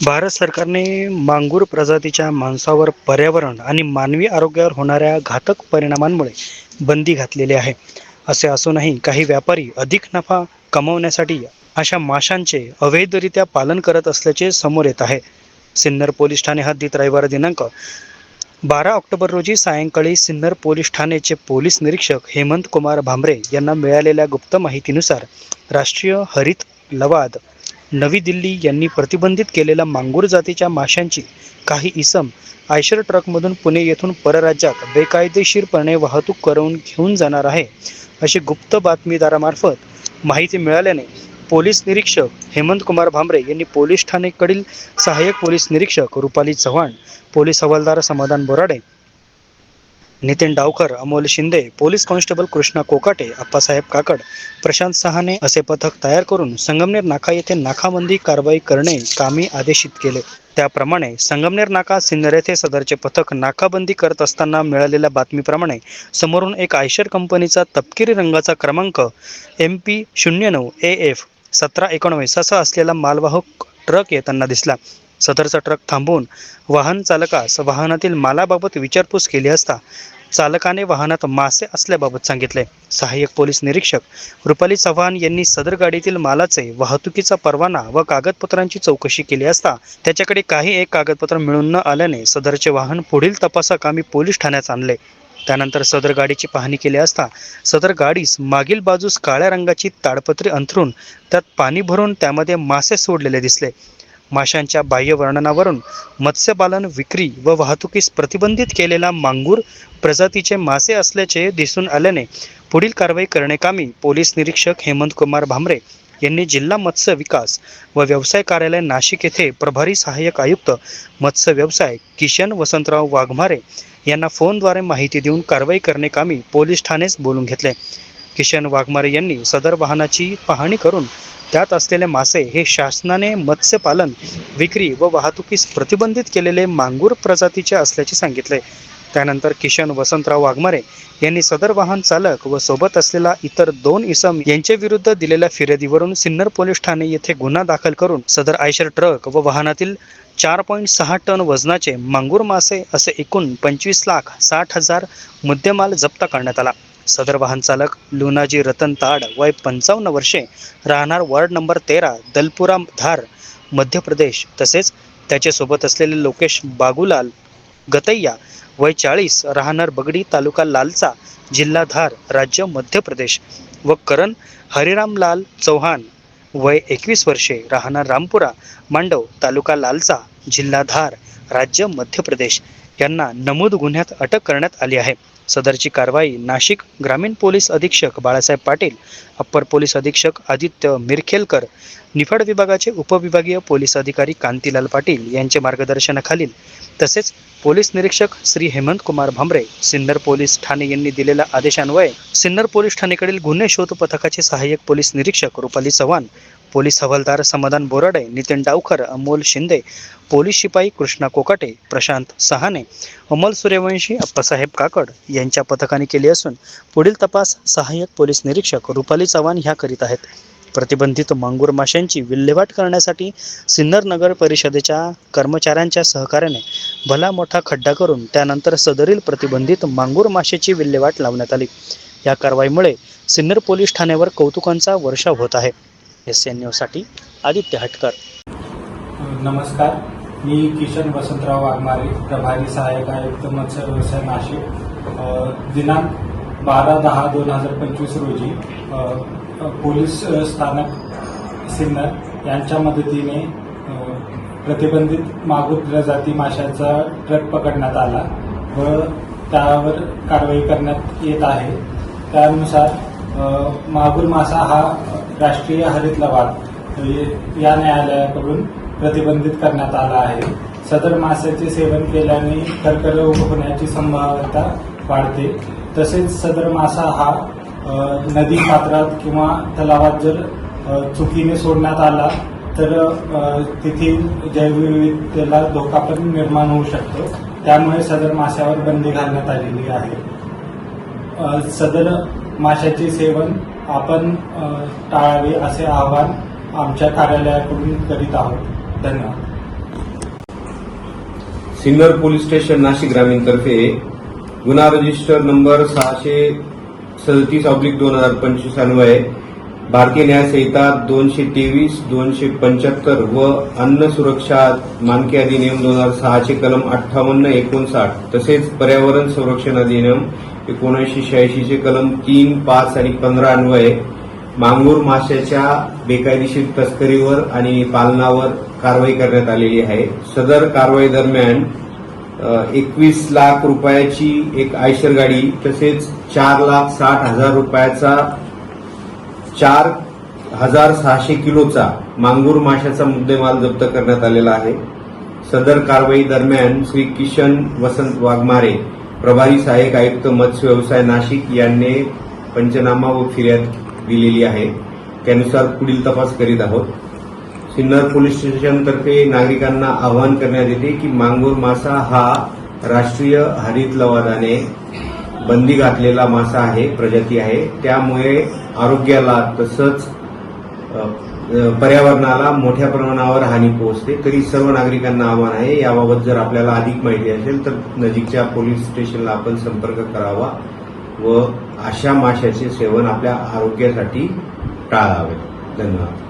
भारत सरकारने मांगूर प्रजातीच्या मांसावर पर्यावरण आणि मानवी आरोग्यावर होणाऱ्या घातक परिणामांमुळे बंदी घातलेली आहे. असे असूनही काही व्यापारी अधिक नफा कमवण्यासाठी अशा माशांचे अवैधरित्या पालन करत असल्याचे समोर येत आहे. सिन्नर पोलीस ठाणे हद्दीत रविवार दिनांक बारा ऑक्टोबर रोजी सायंकाळी सिन्नर पोलीस ठाणेचे पोलीस निरीक्षक हेमंत कुमार भांबरे यांना मिळालेल्या गुप्त माहितीनुसार राष्ट्रीय हरित लवाद नवी दिल्ली यांनी प्रतिबंधित केलेल्या मांगूर जातीच्या माशांची काही इसम आयशर ट्रकमधून पुणे येथून परराज्यात बेकायदेशीरपणे वाहतूक करून घेऊन जाणार आहे अशी गुप्त बातमीदारामार्फत माहिती मिळाल्याने पोलीस निरीक्षक हेमंत कुमार भांबरे यांनी पोलीस ठाणेकडील सहाय्यक पोलीस निरीक्षक रुपाली चव्हाण पोलीस हवालदार समाधान बोराडे नितीन डावकर अमोल शिंदे पोलीस कॉन्स्टेबल कृष्णा कोकाटे अप्पासाहेब काकड प्रशांत सहाने असे पथक तयार करून संगमनेर नाका येथे नाकाबंदी कारवाई करणे कामी आदेशित केले. त्याप्रमाणे संगमनेर नाका सिन्नर येथे सदरचे पथक नाकाबंदी करत असताना मिळालेल्या बातमीप्रमाणे समोरून एक आयशर कंपनीचा तपकिरी रंगाचा क्रमांक एम पी शून्य नऊ ए एफ सतरा एकोणवीस असा असलेला मालवाहक ट्रक येताना दिसला. सदरचा ट्रक थांबवून वाहन चालकास वाहनातील मालाबाबत विचारपूस केली असता चालकाने वाहनात मासे असल्याबाबत सांगितले. सहाय्यक पोलीस निरीक्षक रुपाली चव्हाण यांनी सदर गाडीतील मालाचे वाहतुकीचा परवाना व कागदपत्रांची चौकशी केली असता त्याच्याकडे काही एक कागदपत्र मिळून न आल्याने सदरचे वाहन पुढील तपासाकामी पोलीस ठाण्यात आणले. त्यानंतर सदर गाडीची पाहणी केली असता सदर गाडीस मागील बाजूस काळ्या रंगाची ताडपत्री अंथरून त्यात पाणी भरून त्यामध्ये मासे सोडलेले दिसले. माशांच्या बाह्य वर्णनावरून मत्स्यपालन विक्री व वाहतुकीस प्रतिबंधित केलेला मांगूर प्रजातीचे मासे असल्याचे दिसून आल्याने पुढील कारवाई करण्याकामी पोलीस निरीक्षक हेमंतकुमार भामरे भांबरे यांनी जिल्हा मत्स्य विकास व व्यवसाय कार्यालय नाशिक येथे प्रभारी सहाय्यक आयुक्त मत्स्य व्यवसाय किशन वसंतराव वाघमारे यांना फोनद्वारे माहिती देऊन कारवाई करण्याकामी पोलीस ठाणेच बोलून घेतले. किशन वाघमारे यांनी सदर वाहनाची पाहणी करून त्यात असलेले मासे हे शासनाने मत्स्यपालन विक्री व वाहतुकीस प्रतिबंधित केलेले मांगूर प्रजातीचे असल्याचे सांगितले. त्यानंतर किशन वसंतराव वाघमारे यांनी सदर वाहन चालक व सोबत असलेला इतर दोन इसम यांच्या विरुद्ध दिलेल्या फिर्यादीवरून सिन्नर पोलीस ठाणे येथे गुन्हा दाखल करून सदर आयशर ट्रक व वाहनातील चार पॉईंट सहा टन वजनाचे मांगूर मासे असे एकूण पंचवीस लाख साठ हजार मुद्देमाल जप्त करण्यात आला. सदर वाहन चालक लुनाजी रतन ताड वय पंचावन्न वर्षे राहणार वार्ड नंबर तेरा दलपुरा धार मध्य प्रदेश. तसेच त्याच्यासोबत असलेले लोकेश बागुलाल गतैया वय चाळीस राहणार बगडी तालुका लालचा जिल्हा धार राज्य मध्य प्रदेश. व करण हरिरामलाल चौहान वय एकवीस वर्षे राहणार रामपुरा मांडव तालुका लालचा जिल्हा धार. राज्य मध्य प्रदेश यांना नमूद गुन्ह्यात अटक करण्यात आली आहे. सदरची कारवाई नाशिक ग्रामीण पोलीस अधीक्षक बाळासाहेब पाटील अप्पर पोलीस अधीक्षक आदित्य मिरखेलकर निफाड विभागाचे उपविभागीय पोलीस अधिकारी कांतीलाल पाटील यांच्या मार्गदर्शनाखालील तसेच पोलीस निरीक्षक श्री हेमंत कुमार भांबरे सिन्नर पोलीस ठाणे यांनी दिलेल्या आदेशान्वये सिन्नर पोलीस ठाणेकडील गुन्हे शोध पथकाचे सहाय्यक पोलीस निरीक्षक रुपाली चव्हाण पोलीस हवालदार समाधान बोराडे नितीन डावकर अमोल शिंदे पोलीस शिपाई कृष्णा कोकाटे प्रशांत सहाने अमोल सूर्यवंशी अप्पासाहेब काकड यांच्या पथकाने केली असून पुढील तपास सहाय्यक पोलीस निरीक्षक रुपाली चव्हाण ह्या करीत आहेत. प्रतिबंधित मांगूर माशांची विल्हेवाट करण्यासाठी सिन्नर नगर परिषदेच्या कर्मचाऱ्यांच्या सहकार्याने भला मोठा खड्डा करून त्यानंतर सदरील प्रतिबंधित मांगूर माशाची विल्हेवाट लावण्यात आली. या कारवाईमुळे सिन्नर पोलीस ठाण्यावर कौतुकांचा वर्षाव होत आहे. एस एन न्यूजसाठी आदित्य हटकर. नमस्कार मी किशन वसंतराव वाघमारे प्रभारी सहाय्यक आयुक्त मत्स्य व्यवसाय नाशिक. दिनांक बारा दहा दोन हजार पंचवीस रोजी पोलीस स्थानक सिन्नर यांच्या मदतीने प्रतिबंधित मागूर प्रजाती माशाचा ट्रक पकडण्यात आला व त्यावर कारवाई करण्यात येत आहे. त्यानुसार मागुर मागूर मासा हा राष्ट्रीय हरित लवाद या न्यायालयाकडून प्रतिबंधित करण्यात आला आहे. सदर माशाचे सेवन केल्याने कर्करोग होण्याची संभाव्यता वाढते. तसेच सदर मासा हा नदी पात्रात किंवा तलावात जर चुकीने सोडण्यात आला तर तेथील जैवविविधतेला धोका पण निर्माण होऊ शकतो. त्यामुळे सदर माशावर बंदी घालण्यात आलेली आहे. सदर माशाचे सेवन आपण टाळावे असे आवाहन आमच्या कार्यालयाकडून करीत आहोत. धन्यवाद. सिन्नर पोलीस स्टेशन नाशिक ग्रामीणतर्फे गुन्हा रजिस्टर नंबर सहाशे सदतीस ऑब्लिक दोन हजार पंचवीस अन्वये भारतीय न्याय संहिता दोनशे तेवीस दोनशे पंच्याहत्तर व अन्न सुरक्षा मानके अधिनियम दोन हजार सहाचे कलम अठ्ठावन्न एकोणसाठ तसेच पर्यावरण संरक्षण अधिनियम एकोणीसशे शहाऐंशीचे कलम तीन पाच आणि पंधरा अन्वये मांगूर माशाच्या बेकायदेशीर तस्करीवर आणि पालनावर कारवाई करण्यात आलेली आहे. सदर कारवाई दरम्यान एकवीस लाख रुपयाची एक आयशर गाडी तसेच चार लाख साठ हजार रुपयाचा चार हजार सहाशे किलोचा मांगूर माशाचा मुद्देमाल जप्त करण्यात आलेला आहे. सदर कारवाई दरम्यान श्री किशन वसंत वाघमारे प्रभारी सहाय्यक आयुक्त मत्स्य व्यवसाय नाशिक यांनी पंचनामा व फिर्याद दिलेली आहे. त्यानुसार पुढील तपास करीत आहोत. सिन्नर पोलीस स्टेशनतर्फे नागरिकांना आवाहन करण्यात येते की मांगूर मासा हा राष्ट्रीय हरित लवादाने बंदी घातलेला मासा आहे प्रजाती आहे. त्यामुळे आरोग्याला तसंच पर्यावरणाला मोठ्या प्रमाणावर हानी पोहोचते. तरी सर्व नागरिकांना आव्हान आहे. याबाबत जर आपल्याला अधिक माहिती असेल तर नजीकच्या पोलीस स्टेशनला आपण संपर्क करावा व अशा माशाचे सेवन आपल्या आरोग्यासाठी टाळावे. धन्यवाद.